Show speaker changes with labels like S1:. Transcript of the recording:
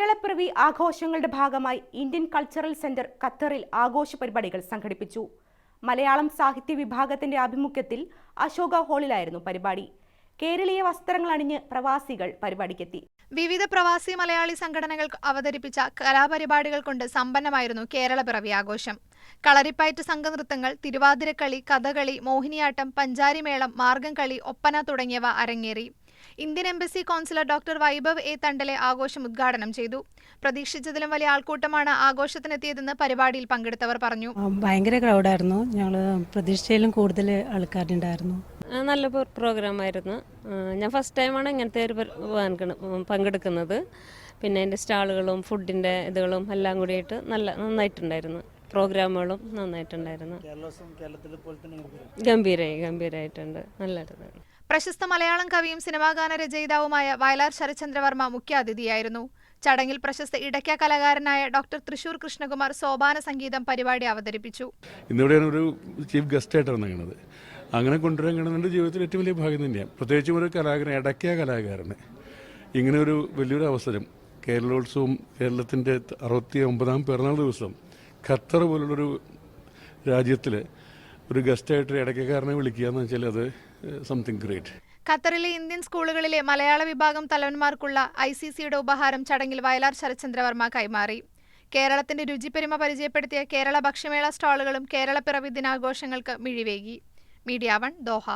S1: കേരളപ്പിറവി ആഘോഷങ്ങളുടെ ഭാഗമായി Indian cultural centre ഖത്തറിൽ ആഘോഷ പരിപാടികൾ സംഘടിപ്പിച്ചു. മലയാളം സാഹിത്യ വിഭാഗത്തിന്റെ ആഭിമുഖ്യത്തിൽ അശോക ഹാളിലായിരുന്നു പരിപാടി. കേരളീയ വസ്ത്രങ്ങൾ അണിഞ്ഞ് പ്രവാസികൾ പരിപാടിക്കെത്തി.
S2: വിവിധ പ്രവാസി മലയാളി സംഘടനകൾ അവതരിപ്പിച്ച കലാപരിപാടികൾ കൊണ്ട് സമ്പന്നമായിരുന്നു കേരള പിറവി ആഘോഷം. കളരിപ്പയറ്റ് സംഘനൃത്തങ്ങൾ തിരുവാതിരക്കളി കഥകളി മോഹിനിയാട്ടം പഞ്ചാരിമേളം മാർഗംകളി ഒപ്പന തുടങ്ങിയവ അരങ്ങേറി. Indian embassy consular doctor Vaibhav A Tandale ആഘോഷം ഉദ്ഘാടനം ചെയ്തു. പ്രതീക്ഷിച്ചതിലും വലിയ ആൾക്കൂട്ടമാണ് ആഘോഷത്തിനെത്തിയതെന്ന് പരിപാടിയിൽ പങ്കെടുത്തവർ പറഞ്ഞു.
S3: ഭയങ്കര ക്രൗഡായിരുന്നു ഞങ്ങൾ പ്രതീക്ഷയിലും കൂടുതൽ ആൾക്കാരുണ്ടായിരുന്നു
S4: നല്ല പ്രോഗ്രാം ആയിരുന്നു. ഞാൻ ഫസ്റ്റ് ടൈമാണ് ഇങ്ങനത്തെ ഒരു പങ്കെടുക്കുന്നത്. പിന്നെ അതിന്റെ സ്റ്റാളുകളും ഫുഡിന്റെ ഇതുകളും എല്ലാം കൂടിയിട്ട് നല്ല നന്നായിട്ടുണ്ടായിരുന്നു. പ്രോഗ്രാമുകളും നന്നായിട്ടുണ്ടായിരുന്നു. ഗംഭീരമായി ഗംഭീരമായിട്ടുണ്ട് നല്ലതായിരുന്നു
S2: പ്രശസ്ത മലയാളം കവിയും സിനിമാഗാന രചയിതാവുമായ വയലാർ ശരചന്ദ്രവർമ്മ മുഖ്യാതിഥിയായിരുന്നു. ചടങ്ങിൽ പ്രശസ്ത ഇടയ്ക്ക കലാകാരനായ ഡോക്ടർ തൃശൂർ കൃഷ്ണകുമാർ സോപാന സംഗീതം പരിപാടി അവതരിപ്പിച്ചു.
S5: ഒരു ചീഫ് ഗസ്റ്റ് ആയിട്ട് അങ്ങനെ കൊണ്ടുവരാൻ കാണുന്നുണ്ട് ജീവിതത്തിൽ ഏറ്റവും വലിയ ഭാഗ്യം തന്നെയാണ് പ്രത്യേകിച്ചും ഒരു കലാകാരൻ ഇടയ്ക്ക കലാകാരന്. ഇങ്ങനെ ഒരു വലിയൊരു അവസരം. കേരളോത്സവം കേരളത്തിന്റെ അറുപത്തി ഒമ്പതാം പിറന്നാൾ ദിവസം ഖത്തർ പോലുള്ളൊരു രാജ്യത്തിൽ ഒരു ഗസ്റ്റായിട്ട് ഇടയ്ക്കാരനെ വിളിക്കുക എന്ന് വെച്ചാൽ അത് സംതിങ് ഗ്രേറ്റ്
S2: ഖത്തറിലെ ഇന്ത്യൻ സ്കൂളുകളിലെ മലയാള വിഭാഗം തലവന്മാർക്കുള്ള ഐ സി സിയുടെ ഉപഹാരം ചടങ്ങിൽ വയലാർ ശരത്ചന്ദ്രവർമ്മ കൈമാറി. കേരളത്തിന്റെ രുചിപ്പെരുമ പരിചയപ്പെടുത്തിയ കേരള ഭക്ഷ്യമേള സ്റ്റാളുകളും കേരള പിറവി ദിനാഘോഷങ്ങൾക്ക് മിഴിവേകി. Media one Doha.